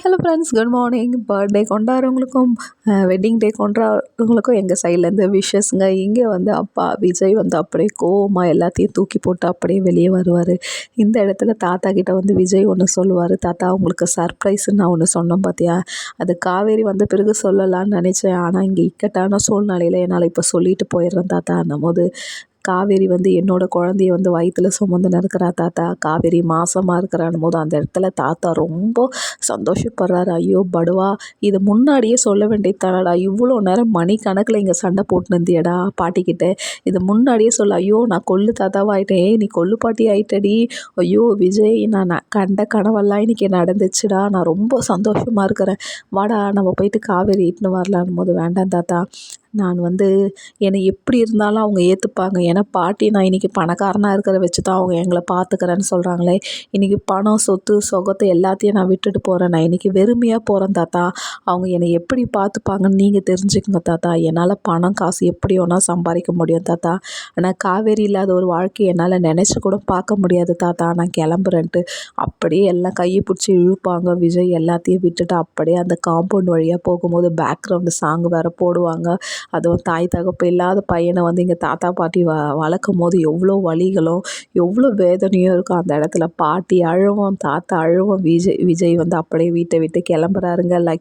Hello friends good morning birthday கொண்டாடுறவங்களுக்கும் wedding day கொண்டாடுறவங்களுக்கும் எங்கள் சைட்லேருந்து விஷஸ்ங்க இங்கே வந்து அப்பா விஜய் வந்து அப்படியே கோவமாக எல்லாத்தையும் தூக்கி போட்டு அப்படியே வெளியே வருவார். இந்த இடத்துல தாத்தா கிட்ட வந்து விஜய் ஒன்று சொல்லுவார். தாத்தா அவங்களுக்கு சர்ப்ரைஸ்ன்னு நான் ஒன்று சொன்னேன் பார்த்தியா அது காவேரி வந்த பிறகு சொல்லலான்னு நினச்சேன். ஆனால் இங்கே இக்கட்டான சூழ்நிலையில் என்னால் இப்போ சொல்லிட்டு போயிடுறேன் தாத்தா. போது காவேரி வந்து என்னோட குழந்தைய வந்து வயிற்றுல சுமந்துன்னு இருக்கிறா தாத்தா. காவேரி மாசமாக இருக்கிறான் போது அந்த இடத்துல தாத்தா ரொம்ப சந்தோஷப்படுறாரு. ஐயோ படுவா. இது முன்னாடியே சொல்ல வேண்டியதானடா இவ்வளோ நேரம் மணிக்கணக்கில் இங்கே சண்டை போட்டு இருந்தியடா பாட்டிக்கிட்ட. இது முன்னாடியே சொல்ல. ஐயோ நான் கொள்ளு தாத்தாவாயிட்டேன். நீ கொல்லு பாட்டி ஆயிட்டடி. ஐயோ விஜய் நான் கண்ட கனவெல்லாம் இன்னைக்கு நடந்துச்சுடா. நான் ரொம்ப சந்தோஷமாக இருக்கிறேன். வாடா நம்ம போயிட்டு காவேரி இட்டுன்னு வரலான் போது வேண்டாம் தாத்தா. நான் வந்து என்னை எப்படி இருந்தாலும் அவங்க ஏற்றுப்பாங்க ஏன்னா பாட்டி நான் இன்றைக்கி பணக்காரனாக இருக்கிற வச்சு தான் அவங்க எங்களை பார்த்துக்கிறேன்னு சொல்கிறாங்களே இன்றைக்கி பணம் சொத்து சொகத்தை எல்லாத்தையும் நான் விட்டுட்டு போகிறேன் நான் இன்றைக்கி வெறுமையாக போகிறேன் தாத்தா. அவங்க என்னை எப்படி பார்த்துப்பாங்கன்னு நீங்கள் தெரிஞ்சுக்கங்க தாத்தா. என்னால் பணம் காசு எப்படி வேணால் சம்பாதிக்க முடியும் தாத்தா. ஆனால் காவேரி இல்லாத ஒரு வாழ்க்கை என்னால் நினச்சி கூட பார்க்க முடியாது தாத்தா. நான் கிளம்புறேன்ட்டு அப்படியே எல்லாம் கையை பிடிச்சி இழுப்பாங்க. விஜய் எல்லாத்தையும் விட்டுட்டு அப்படியே அந்த காம்பவுண்ட் வழியாக போகும்போது பேக்ரவுண்டு சாங் வேறு போடுவாங்க. அதுவும் தாய் தகப்பு இல்லாத பையனை வந்து எங்கள் தாத்தா பாட்டி வ வளர்க்கும் போது எவ்வளோ வலிகளும் எவ்வளோ வேதனையும் இருக்கும் அந்த இடத்துல பாட்டி அழுவோம் தாத்தா அழுவோம் விஜய் விஜய் வந்து அப்படியே வீட்டை விட்டு கிளம்புறாருங்க. லைக்